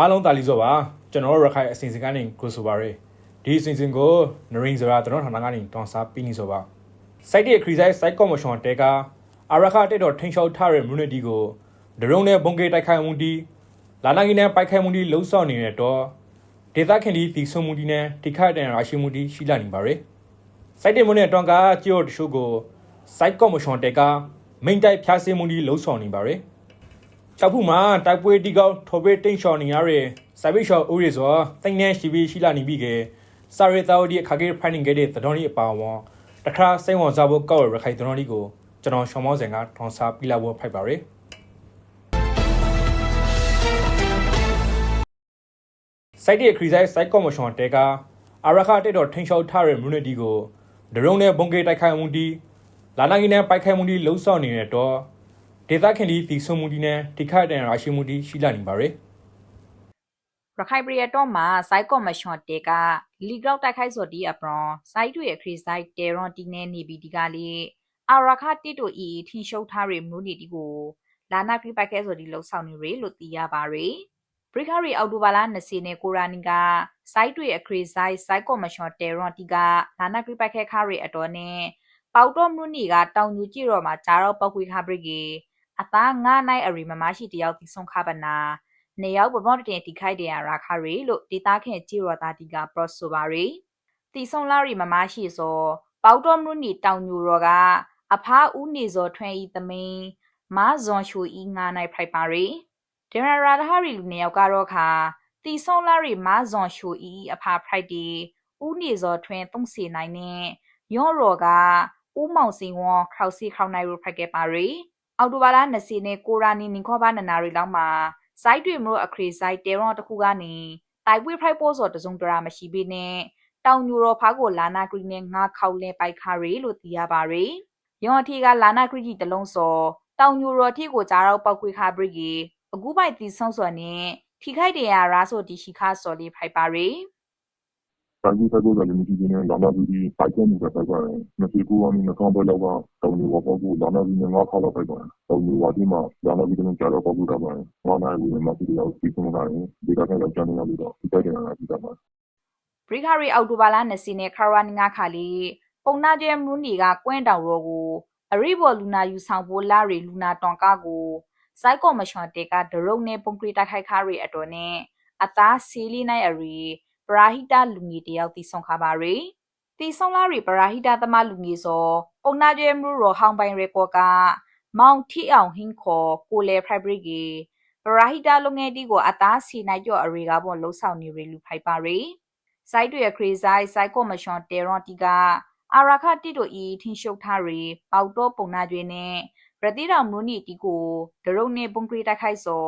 အားလုံးတာလီစောပါကျွန်တော်တို့ရခိုင်အစီအစဉ်ကနေကိုဆိုပါရယ်ဒီအစီအစဉ်ကိုနရင်းစရာကျွန်တော်ဌာနကနေတောင်းစားပြီးနေဆိုပါစိုက်တဲ့ခရီးဆိုင်စိုက်ကော်မရှင်တဲကအရခတက်တော်ထိန်လျှောက်ထားတဲ့ community ကိုဒရုန်းနဲ့ဘုံကေတိုက်ခိုက်မှုတီလာနာကင်းနဲ့ပိုက်ခိုက်မှုတီလှုံ့ဆော်နေတဲ့တော့ဒေသခင်ဒီတီဆုံမှုတီနဲ့တိခိုက်တဲ့ရရှိမှုတီရှိလာနေပါရယ်စိုက်တဲ့မွန်းနဲ့တောင်းကကြေော်တရှုကိုစိုက်ကော်မရှင်တဲကမိန်တိုက်ဖျားစင်းမှုတီလှုံ့ဆော်နေပါရယ် ချောက်ဖူမှာတိုက်ပွဲတီကောက်ထော်ဘေးတိန့်ရှော်နေရတဲ့စိုက်ပိရှော်ဦးရီဆိုတိန့်နေရှိပြီးရှိလာနေပြီကစာရီတာဝဒီအခါကေဖိုင်နင်းခဲ့တဲ့သတော်ကြီးအပါဝေါ်တခါစိတ်ဝင်စားဖို့ကောက်ရခိုင်သတော်ကြီးကိုကျွန်တော်ရှောင်းမောစင်ကထွန်စားပြလာဖို့ဖိုက်ပါရယ်စိုက်တဲ့ခရီးဆိုင်စိုက်ကော်မရှင်တဲကအရခတက်တော်ထိန်လျှောက်ထားတဲ့ community ကိုဒရုန်းနဲ့ဘုံကေတိုက်ခိုက်မှုတီလာနာကင်းနဲ့ပိုက်ခိုက်မှုတီလှုံ့ဆော်နေတဲ့တော့ ဒေသခင်ဒီတီဆုံမှုဒီနဲ့တိခိုက်တဲ့ရရှိမှုဒီရှိလာနေပါရယ်ရခိုင်ပြည်တော်မှာစိုက်ကော်မရှင်တေကလီဂရောက်တိုက်ခိုက်စော်ဒီအပရွန်စိုက်တွေအခရီးစိုက်တေရွန်တီနေနေပြီးဒီကလေးအာရခတိတိုအီထင်းရှုပ်ထားရမလို့နေဒီကိုလာနာပြပိုက်ခဲစော်ဒီလှုပ်ဆောင်နေရလို့သိရပါရယ်ဘရိခရီအော်တိုဘာလာ20နဲ့ကိုရာနီကစိုက်တွေအခရီးစိုက်စိုက်ကော်မရှင်တေရွန်တီကလာနာပြပိုက်ခဲခါရအတော်နဲ့ပေါတော့မလို့နေကတောင်ညူကြည့်တော့မှာဂျာတော့ပောက်ခွေခါပရိကေ အသားငါနိုင်အရီမမရှိတယောက်တိဆုံးခပါနာနေရောက်ပမော့တင်တိခိုက်တဲ့ရာခါရီလို့ဒေတာခင်ကြည်ရတာတီကပရော့ဆိုပါရီတီဆုံလာရီမမရှိစောပေါတော်မလို့နီတောင်ညူရောကအဖားဦးနေစောထွန်းဤသမင်းမာဇွန်ရှူဤငါနိုင်ဖိုက်ပါရီဒေရရာဒဟာရီလူနေရောက်ကတော့ခါတီဆုံလာရီမာဇွန်ရှူဤအဖာဖိုက်တီဦးနေစောထွန်းသုံးစီနိုင်နဲ့ရော့ရောကဦးမောင်စင်ဝေါခေါစီခေါနိုင်ရဖိုက်ခဲ့ပါရီ အော်တိုဘာလာ20နဲ့ကိုရာနီနင်ခေါဘာနနာရီလောက်မှာစိုက်တွေမလို့အခရီးစိုက်တဲရောတစ်ခုကနေတိုက်ပွေဖိုက်ပို့စောတစုံတရာမရှိပေနဲ့တောင်ညူရောဖားကိုလာနာဂရီနဲ့ငါခေါလဲပိုက်ခါရီလို့သိရပါရယ်။ရောအထီကလာနာဂရီကြီးတလုံးစောတောင်ညူရောအထီကိုကြားတော့ပောက်ခွေခါပရိကြီးအခုပိုက်တီဆုံစောနဲ့ထိခိုက်တယ်ရရာဆိုတီရှိခါစောလေးဖိုက်ပါရ ယ်။တိုင်းပြည်ဆက်လို့လည်း မရှိသေးနဲ့လာနာပြီးပိုက်ချက်မှုပဲပိုက်ပါတယ်။နှစ်ကူကနေနှစ်ကောင်ပဲလောက်က တောင်ယူဝါပေါ့ကိုလာနာပြီးငါးခါလောက်ပိုက်ပါတယ်။တောင်ယူဝါဒီမှာလာနာပြီးတော့ကြာတော့ပေါ့ကိုတာပါတယ်။ငါးနိုင်ဘူးမှပြီးတော့ပြီးဆုံးလာရင်ဒီကနေ့တော့ကျန်နေလို့တော့ဒီတိုက်တယ်လာပြီးတာပါဘရိခရီအောက်တိုဘာလ20နဲ့ခရဝနီငါခါလီပုံနာကျဲမူနီကကွင်းတောင်ရောကို အရိဘော်လူနာယူဆောင်ဖို့ လာရီလူနာတွန်ကားကိုစိုက်ကော်မရှင်တေကဒရုံနဲ့ပုံကရီတိုက်ခိုက်ခါရီအတော်နဲ့အသားစီလီနိုင်အရီ ပရာဟိတလူငီတယောက်တီဆောင်ခါပါရီတီဆောင်လာရီပရာဟိတသမလူငီစောပုံနာကျဲမူရောဟောင်းပိုင်ရေကောကမောင်ထီအောင်ဟင်းခေါ်ကိုလေဖရိုက်ဘရီဂီပရာဟိတလုံငယ်တီကိုအသားစီနိုင်ကျော်အရီကပေါ်လှုပ်ဆောင်နေရီလူဖိုက်ပါရီစိုက်တွေခရီးဆိုင်စိုက်ကော်မရှင်တေရွန်တီကအာရခတိတို့ဤထင်းရှုပ်ထားရီပေါတော့ပုံနာကျွေးနဲ့ပတိတော်မူနီတီကိုဒရုံနေပုံကရီတိုက်ခိုက်စော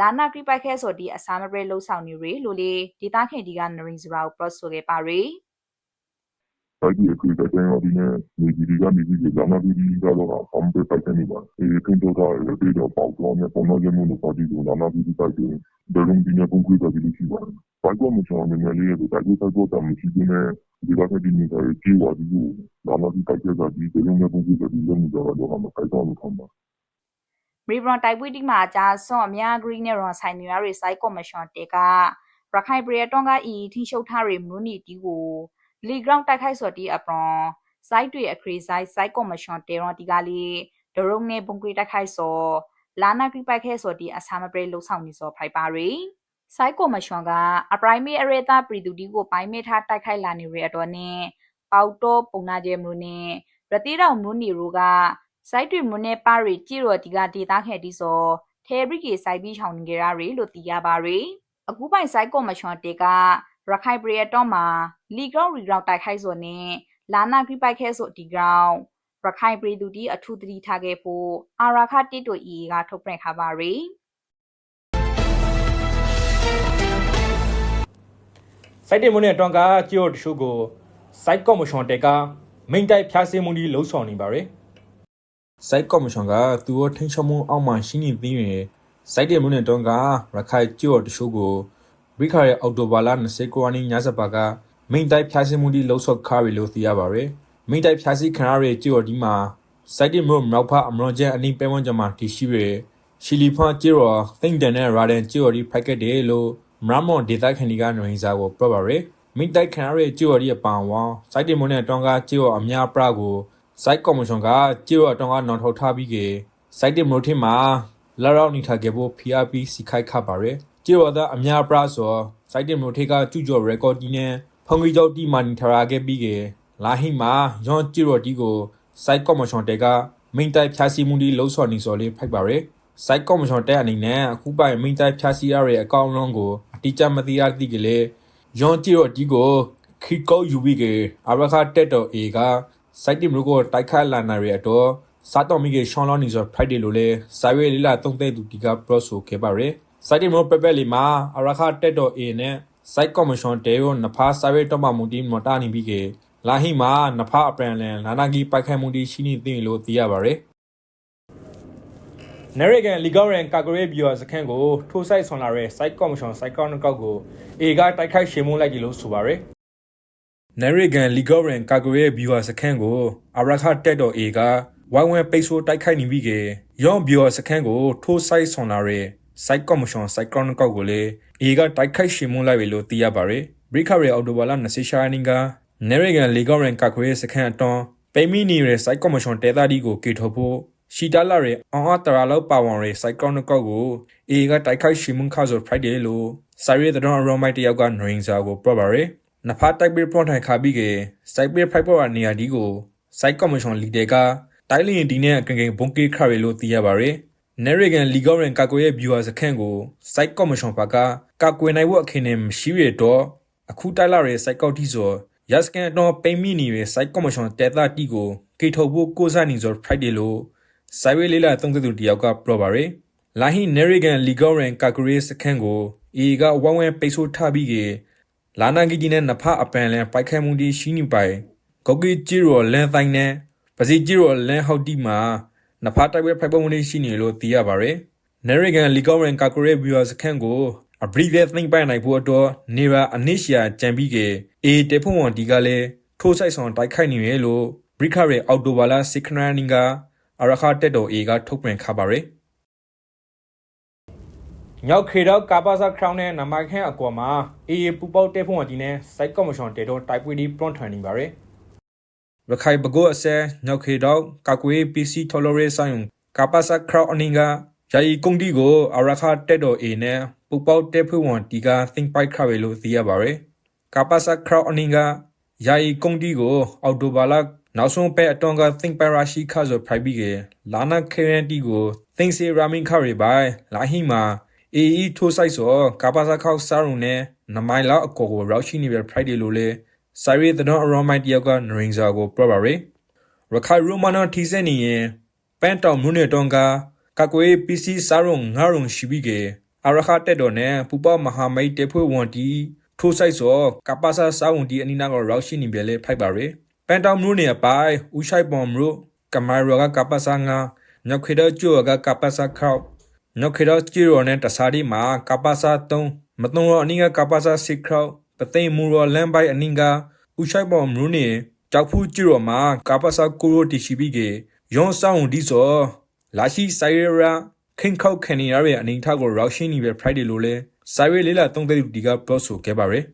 လာနာကရိပိုက်ခဲစောဒီအစာမပရေလှုပ်ဆောင်နေရီလို့လေဒေတာခင်ဒီကနရင်စရာကိုပရော့ဆိုခဲ့ပါရီ။တိုက်ပြည်အခုတဲ့တိုင်းရောဒီနဲ့နေကြီးကနေပြီးလာနာပြီးတော့အမ်ပဲပိုက်နေပါ။အဲခင်တော့လည်းဒီတော့ပေါ့တော့နဲ့ပုံမှန်ကျမှုလို့ပါတီကိုလာနာပြီးတိုက်တယ်။ဒရုံဒီနဲ့ပုံကွေးတယ်လို့ရှိပါတယ်။ပိုက်ကမှချောင်းနေနေလေးကိုတိုက်ပြီးတိုက်တော့မရှိသေးနဲ့ဒီကနေ့ဒီနေ့ကကြီးဝါဒီကိုလာနာပြီးတိုက်ကြတာဒီဒရုံနဲ့ပုံကွေးတယ်လို့လည်းတော့တော့မှတိုက်တော့မှာပါ ရီဘရွန်တိုက်ပွေးတိမှာအကြဆွန်အများဂရီနဲ့ရွန်ဆိုင်နေရရီစိုက်ကော်မရှင်တေကရခိုင်ပရီတွန်ကဤထင်းရှုပ်ထားရီမူနီတီကိုလီဂရောင်းတိုက်ခိုက်စော်တီအပရွန်စိုက်တွေအခရီးဆိုင်စိုက်ကော်မရှင်တေရွန်တီကလေးဒရုံနဲ့ပုံကွေတိုက်ခိုက်စော်လာနာကရိပိုက်ခဲစော်တီအစာမပရေလှုပ်ဆောင်နေစော်ဖိုက်ပါရီစိုက်ကော်မရှင်ကအပရိုင်မေအရေတာပရီတူတီကိုပိုင်းမေထားတိုက်ခိုက်လာနေရတော့နဲ့ပေါတော့ပုံနာကျဲမလို့နဲ့ရတိတော်မလို့နေရိုက စိုက်တွေမွနဲ့ပါရီကြည်ရော်ဒီကဒေတာခဲ့ဒီဆိုထဲဘရီကေစိုက်ပြီးချောင်းနေကြရရီလို့သိရပါရီအခုပိုင်စိုက်ကော်မရှင်တေကရခိုင်ပရီတော့မှာလီဂရောင်းရီဂရောင်းတိုက်ခိုက်ဆိုနဲ့လာနာဂရိပိုက်ခဲဆိုဒီဂရောင်းရခိုင်ပရီသူတီအထူးတတိထားခဲ့ဖို့အာရာခတိတိုအီကထုတ်ပြန်ခါပါရီစိုက်တဲ့မွန်းနဲ့တောင်းကကြေော်တရှုကိုစိုက်ကော်မရှင်တဲကမိန်တိုက်ဖျားစင်းမှုဒီလှုံ့ဆော်နေပါရယ် စိုက်ကော်မရှင်ကသူ့ထိန်ချမှုအောက်မှာရှိနေသေးရင်စိုက်တဲ့မွန်းနဲ့တောင်းကရခိုင်ကြေော်တရှုကိုဘရိခရဲ့အော်တိုဘာလာ29ရက်နေ့ညစပါကမိန်တိုက်ဖျားစင်းမှုဒီလှုံ့ဆော်ခါရီလို့သိရပါရယ်မိန်တိုက်ဖျားစီခဏရဲ့ကြေော်ဒီမှာစိုက်တဲ့မွန်းမြောက်ဖအမရွန်ကျန်အနိပဲဝန်းကျမှာတရှိရယ်ရှီလီဖန်ကျေရောသိမ့်တန်နဲ့ရာဒန်ကျေရောဒီဖိုက်ကက်တယ်လို့မရမွန်ဒေတာခန်ဒီကနေစာကိုပြောပါရယ်မိတိုက်ခံရတဲ့ကျေရောဒီအပန်ဝါစိုက်တင်မွန်နဲ့တောင်ကကျေရောအများပရ ကိုစိုက်ကော်မရှင်ကကျေရောတောင်ကနော်ထောက်ထားပြီးကေစိုက်တင်မိုထင်မှာလာရောက်နေထားခဲ့ဖို့ PRP စီခိုက်ခပါရယ်ကျေရောသားအများပရဆိုစိုက်တင်မိုထေကကျူကျော်ရကော်ဒီနဲ့ဖုန်ကြီးကျောက်တီမာနီထရာခဲ့ပြီးကေလာဟိမာယွန်ကျေရောဒီကိုစိုက်ကော်မရှင်တဲကမိတိုက်ဖြာစီမှုဒီလှုပ်ဆော်နေစော်လေးဖိုက်ပါရယ် site commission တဲ့အနေနဲ့အခုပိုင်မိန့်တိုက်ဖြာစီရရဲ့အကောင့်လုံးကိုအတိအကျမသိရသည့်ကလေးယွန်တီရောဒီကိုခီကောယူပြီးကအရခတက်တော် A က site တီမျိုးကိုတိုက်ခတ်လာနာရဲ့တော့စားတော်မိကရှောင်းလောင်းနေဆို Friday လို့လဲစာရွေးလေးလာတုံးတဲ့သူဒီက pro ဆိုခဲ့ပါရယ် site တီမျိုးပပက်လီမှာအရခတက်တော် A နဲ့ site commission တဲရောနဖာစာရွေးတော့မှမူတီမတာနေပြီးကလာဟိမှာနဖာအပန်လန်လာနာဂီပိုက်ခိုင်မှုတီရှိနေသိလို့သိရပါရယ်နရဂန်လီဂောရန်ကာဂရေးဘီယောစခန်းကိုထိုးဆိုင်ဆွန်လာတဲ့ site commission site count ကောက်ကို A ကတိုက်ခိုက်ရှင်းမလိုက်ကြလို့ဆိုပါရယ် နရဂန်လီဂောရန်ကာဂရေးဘီယောစခန်းကိုအရခတက်တော် A ကဝိုင်းဝန်းပိတ်ဆို့တိုက်ခိုက်နေပြီးကယောဘီယောစခန်းကိုထိုးဆိုင်ဆွန်လာတဲ့ site commission site count ကောက်ကိုလေ A ကတိုက်ခိုက်ရှင်းမလိုက်ပြီလို့သိရပါရယ်ဘရိခရဲအော်တိုဘာလာ20ရှာနင်းကနရဂန်လီဂောရန်ကာဂရေးစခန်းအတွန်းပိမီနီရဲ့ site commission တဲသားဒီကိုကေထုတ်ဖို့ရှီတာလာရဲ့အောင်အတရာလောက်ပါဝန်ရဲ့ site count ကောက်ကို A ကတိုက်ခိုက်ရှင်းမခါဆို Friday လို့စာရဲတဲ့တော့ around my တယောက်က knowing စာကိုပြပါရယ် နဖာတိုက်ပြီး front ထိုင်ခါပြီးက site ပြီး fiber နေရာဒီကို site commission leader ကတိုင်းလင်းဒီနဲ့အကင်ကင်ဘုံကေခရလို့သိရပါရယ် Nerigan Legal and ကာကွယ်ရဲ့ viewer စခန်းကို site commission ဘက်ကကာကွယ်နိုင်ဖို့အခင်းနဲ့မရှိရတော့အခုတိုက်လာတဲ့ site ကောက်တီဆို yes can တော့ပိမီနေရဲ့ site commission တဲတာတီကိုကေထုတ်ဖို့ကိုစားနေဆို Friday လို့စိုက်ဝဲလေးလာသုံးသသူတယောက်ကပြောပါရယ်လာဟိ Nerigan Legal and ကာကွယ်ရဲ့စခန်းကို A ကဝမ်ဝမ်ပိတ်ဆို့ထားပြီးက လာနာဂီဒီနဲ့နဖအပန်လန်ပိုက်ခဲမှုဒီရှိနေပိုင်ဂေါဂီဂျီရောလန်တိုင်းနဲ့ပစီဂျီရောလန်ဟောက်တီမှာနဖတိုက်ပွဲဖိုက်ပုံမှုတွေရှိနေလို့သိရပါရယ် Nerigan Legal and ကာကွယ်ရဲ့ viewer စခန်းကိုအဘရီဗက်သိမ့်ပိုင်နိုင်ဖို့အတွက်နေရာအနစ်ရှာကြံပြီးက A တေဖုံဝန်ဒီကလည်းထိုးဆိုင်ဆောင်တိုက်ခိုက်နေရလို့ဘရိခရဲအော်တိုဘာလာစစ်ခနာနင်းကအရခတက်တော် A ကထုတ်ပြန်ခပါရယ် ညောက်ခေတော့ကာပါစာခရောင်းနဲ့နံပါတ်ခန့်အကွာမှာ AA ပူပေါက်တဲ့ဖုံဝန်ဒီနဲ့ site commission တေတော့တိုက်ပွဲဒီ prompt ထွန်နေပါရယ်ရခိုင်ဘကိုအစဲညောက်ခေတော့ကာကွေး PC tolerate ဆိုင်ုံကာပါစာခရောင်းအနင်းကယာယီကုံဒီကိုအရခတက်တော် A နဲ့ပူပေါက်တဲ့ဖုံဝန်ဒီက think bike ခရယ်လို့သိရပါရယ်ကာပါစာခရောင်းအနင်းကယာယီကုံဒီကို အော်တိုဘာလာနောက်ဆုံးပဲအတွန်းက think parashi ခါဆိုဖိုက်ပြီးကလာနာခေရန်တီကို think say ramin ခရီပိုင်လာဟီမာ AE ထိုးဆိုင်ဆိုကာပါစာခောက်စာရုံနဲ့နမိုင်လောက်အကောကိုရောက်ရှိနေပြ Friday လို့လေစာရီတဲ့တော့ around my တယောက်က Ranger ကိုပြပါရယ်ရခိုင်ရိုမန်တီစနေရင်ပန်တောင်မြို့နယ်တုန်းကကကွေး PC စာရုံငါရုံရှိပြီးကအာရခတက်တော်နဲ့ပူပမဟာမိတ်တေဖွဲ့ဝန်တီထိုးဆိုင်ဆိုကပါစာစာဝန်တီအနီနာကိုရောက်ရှိနေပြလေဖိုက်ပါရယ်ပန်တောင်မြို့နယ်ပိုင်ဥရှိုက်ပွန်မြို့ကမိုင်ရောကကပါစာငါညောက်ခေဒကျိုကကပါစာခောက် ညောက်ခေဒကျီရောနဲ့တစားဒီမှာကပါစာ3မတုံရောအနီကကပါစာ6ခောက်ပသိမ်မူရောလမ်းပိုင်အနီကဥရှိုက်ပွန်မြို့နယ်ကြောက်ဖူးကျီရောမှာကပါစာကိုရိုတီရှိပြီးကယွန်ဆောင်ဒီဆိုလာရှိဆိုင်ရာခင်ခောက်ခန်နေရရဲ့အနေထားကိုရောက်ရှိနေပဲ Friday လို့လဲဆိုင်ဝေးလေးလာသုံးတဲ့ဒီကပြောဆိုခဲ့ပါရယ်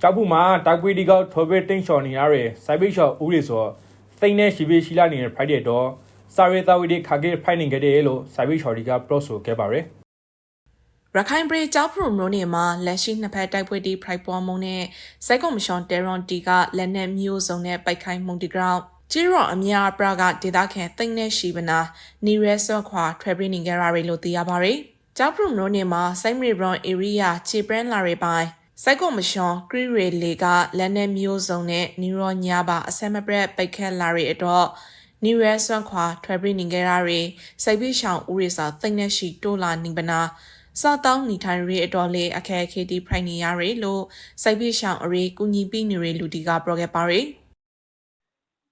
ကြောက်ဘူးမှာတိုက်ပွေးဒီကောက်ထော်ဘဲတင်းချော်နေရတဲ့စိုက်ပိတ်ချော်ဦးရီဆို သိန်းနဲ့ရှိပေးရှိလာနေတဲ့ Friday တော့စာရေးသားဝီဒီခါကေဖိုင်နေကြတယ်လို့စိုက်ပိတ်ချော်ဒီကပြောဆိုခဲ့ပါရယ်ရခိုင်ပြည်ကြောက်ဖရုံမျိုးနေမှာလက်ရှိနှစ်ဖက်တိုက်ပွဲတီဖရိုက်ပွားမှုနဲ့စိုက်ကွန်မရှင်တေရွန်တီကလက်နက်မျိုးစုံနဲ့ပိုက်ခိုင်းမှုတီဂရောင်းကျီရောအများပရကဒေတာခံသိမ့်နဲ့ရှိပနာနီရဲဆော့ခွာထရပရီနင်ဂရာရီလို့သိရပါဗျ။ကြောက်ဖရုံမျိုးနေမှာစိုက်မရီဘရွန်ဧရိယာခြေပရန်လာရီပိုင်း စိုက်ကွန်မရှင်ကရီရီလေကလက်နက်မျိုးစုံနဲ့နီရောညာပါအဆက်မပြတ်ပိတ်ခက်လာရီအတော့နီရဲဆွမ်းခွာထရပရီနင်ဂရာရီစိုက်ပြီးရှောင်းဦးရီစာသိမ့်နဲ့ရှိတိုးလာနေပနာစားတောင်းနေထိုင်ရေးအတော်လေးအခက်အခဲတီဖိုင်နေရရလို့စိုက်ပြရှောင်းအရေးကုညီပြီးနေရလူတီကပြောခဲ့ပါရယ်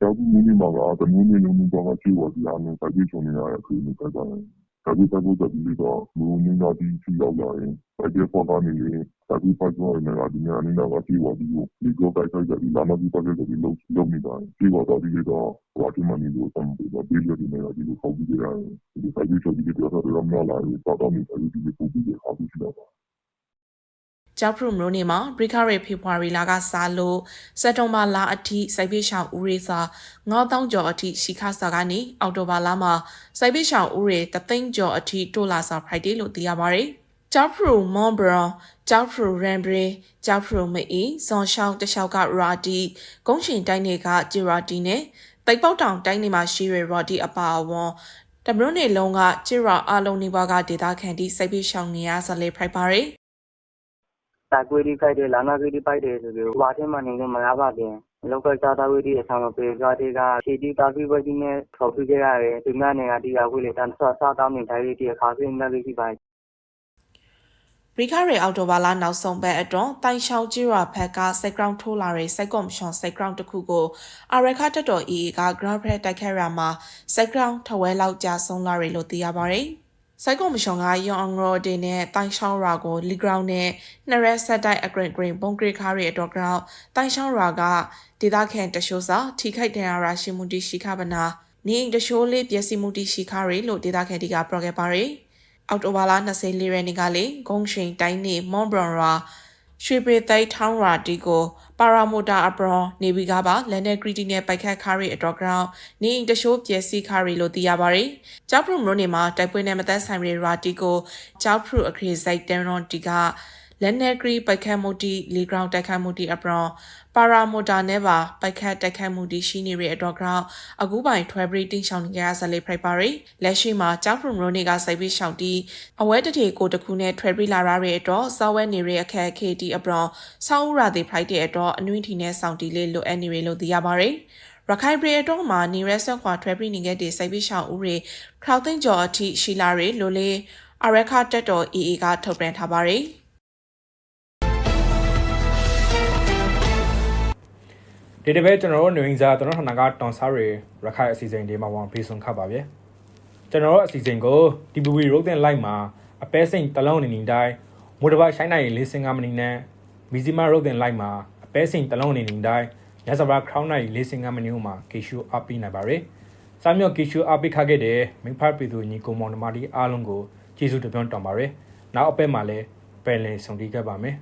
ကျောင်းမင်းမကတမင်းမင်းလုံးတော့ကြည့်ပါဒီအားနဲ့တိုက်ပြီးချုံနေရတဲ့အခါမျိုးပဲပါတယ် ဒါပေမဲ့ဘုရားဒီတော့လူမျိုးသားဒီချီရောက်လာရင်တိုက်ပွဲပေါ်ကနေရင်ဒါပေမဲ့ဆိုရင်လည်းဒီနေ့အနေနဲ့ကပြေဝပြီးဒီကောတိုက်ခိုက်ကြပြီးလာမပြီးပတ်သက်ပြီးလုံးလုံးနေတာပြေဝတော့ဒီတော့ဟိုအတူမနေလို့တမ်းပြီးတော့ပြီးရဒီနေ့ဒီလိုပေါ့ပြီးရတယ်ဒီတိုက်ပွဲချုပ်ပြီးတော့တော့မလာလာဘူးတော့တော့ဒီဒီပို့ပြီးတော့အခုရှိတော့ ကျောက်ဖရုမျိုးနေမှာဘရိခရဲဖေဖော်ဝါရီလကစားလို့စက်တုံဘာလအထိစိုက်ပိရှောင်ဦးရေစာ9000ကျော်အထိရှိခါစာကနေအောက်တိုဘာလမှာစိုက်ပိရှောင်ဦးရေ3သိန်းကျော်အထိတိုးလာစာ Friday လို့သိရပါတယ်။ကျောက်ဖရုမွန်ဘရောင်ကျောက်ဖရုရန်ဘရီကျောက်ဖရုမအီဇွန်ရှောင်းတလျှောက်ကရာတီကုန်းရှင်တိုင်းတွေကဂျီရာတီနဲ့တိတ်ပေါက်တောင်တိုင်းတွေမှာရှိရရာတီအပါအဝန်တမရုံနေလုံးကဂျီရာအလုံးနေဘွားကဒေတာခန်တီစိုက်ပိရှောင်နေရဇလေးဖိုက်ပါ တယ်။တိုက်ကွေးဒီဖိုက်တယ်လာနာကွေးဒီဖိုက်တယ်ဆိုပြီးဟွာထဲမှာနေလို့မရပါဘူးလောက်ကစားသားဝေးဒီအဆောင်မပေးကြတဲ့ကခြေတီကာဖီဝဲဒီနဲ့ထော်ပြကြရတယ်ဒီမနေ့ကဒီအဝေးလေတန်ဆောစားတောင်းနေတိုင်းဒီအခါစင်းနေလေးရှိပါဘရိခရဲအော်တိုဘာလာနောက်ဆုံးပတ်အတွန်းတိုင်ရှောင်းကြီးရွာဖက်ကစိုက်ဂရောင်းထိုးလာတဲ့စိုက်ကော်မရှင်စိုက်ဂရောင်းတစ်ခုကိုအာရခတက်တော် EA က ground press တိုက်ခတ်ရမှာစိုက်ဂရောင်းထဝဲလောက်ကြာဆုံးလာတယ်လို့သိရပါတယ်။ စိုက်ကော်မရှင်ကယောင်အောင်ရော်ဒေနဲ့တိုင်ရှောင်းရွာကိုလီဂရောင်းနဲ့နှစ်ရက်ဆက်တိုက်အဂရစ်ဂရင်းပုံဂရစ်ခါရီအတော်ဂရောင်းတိုင်ရှောင်းရွာကဒေသခံတရှိုးစာထိခိုက်ဒဏ်ရာရရှိမှုတိရှိခပနာနေအိမ်တရှိုးလေးပျက်စီးမှုတိရှိခရီလို့ဒေသခံတွေကပြောခဲ့ပါတယ်။အောက်တိုဘာလ24ရက်နေ့ကလေဂုံရှင်တိုင်းနေမွန်ဘရွန်ရာ ရွှေပေသိုက်ထောင်းရာတီကိုပါရာမိုတာအပရွန်နေဗီကပါလန်နယ်ဂရီတီနဲ့ပိုက်ခတ်ခါရီအတော်ဂရောင်းနေအိမ်တရှိုးပြဲစီခါရီလို့သိရပါတယ်။ကျောက်ဖရုမြို့နေမှာတိုက်ပွဲနဲ့မသက်ဆိုင်ရီရာတီကိုကျောက်ဖရုအခရီးစိုက်တန်ရွန်တီက လန်နယ်ဂရီပိုက်ခတ်မှုတီလီဂရောင်းတိုက်ခတ်မှုတီအပရွန်ပါရာမိုတာနဲ့ပါပိုက်ခတ်တိုက်ခတ်မှုတီရှိနေတဲ့အတော်ဂရောင်းအခုပိုင်ထွဲဘရီတင်းရှောင်းနေကြဆလေးဖရိုက်ပါရီလက်ရှိမှာကျောက်ဖရုမြို့နေကစိုက်ပြီးရှောင်းတီအဝဲတထေကိုတခုနဲ့ထွဲပြီးလာရတဲ့အတွက်စောဝဲနေရအခက်အခဲတီအပရောဆောင်းဥရာသေးဖိုက်တဲ့အတွက်အနွင်းထီနဲ့စောင့်တီလေးလိုအပ်နေရလို့သိရပါတယ်။ရခိုင်ပြည်အတွက်မှာနေရက်ဆက်ခွာထွဲပြီးနေခဲ့တဲ့စိုက်ပြီးရှောင်းဥတွေခရောက်သိန်းကျော်အထိရှိလာရလို့လေအရခတက်တော် EA ကထုတ်ပြန်ထားပါတယ်။ ဒီတစ်ပတ်ကျွန်တော်တို့နေဝင်စားကျွန်တော်ဌာနကတွန်ဆာရီရခိုင်အစီအစဉ်ဒီမှာဝန်ဖေးဆွန်ခတ်ပါဗျကျွန်တော်တို့အစီအစဉ်ကို TPV ရုပ်သင်လိုက်မှာအပဲစိန်တလုံးနေနေတိုင်းမိုတဘရှိုင်းနိုင်လေးစင်ကမနီနဲ့မီဇီမာရုပ်သင်လိုက်မှာအပဲစိန်တလုံးနေနေတိုင်းညစဘာခရောင်းနိုင်လေးစင်ကမနီမှာကေရှူအပီနိုင်ပါရယ်စာမြော့ကေရှူအပီခခဲ့တဲ့မိဖတ်ပြည်သူညီကုံမောင်နှမတီအားလုံးကိုကျေးဇူးတင်ပြောင်းတောင်းပါရယ်နောက်အပဲမှာလည်းပယ်လင်ဆောင်တီးခဲ့ပါမယ်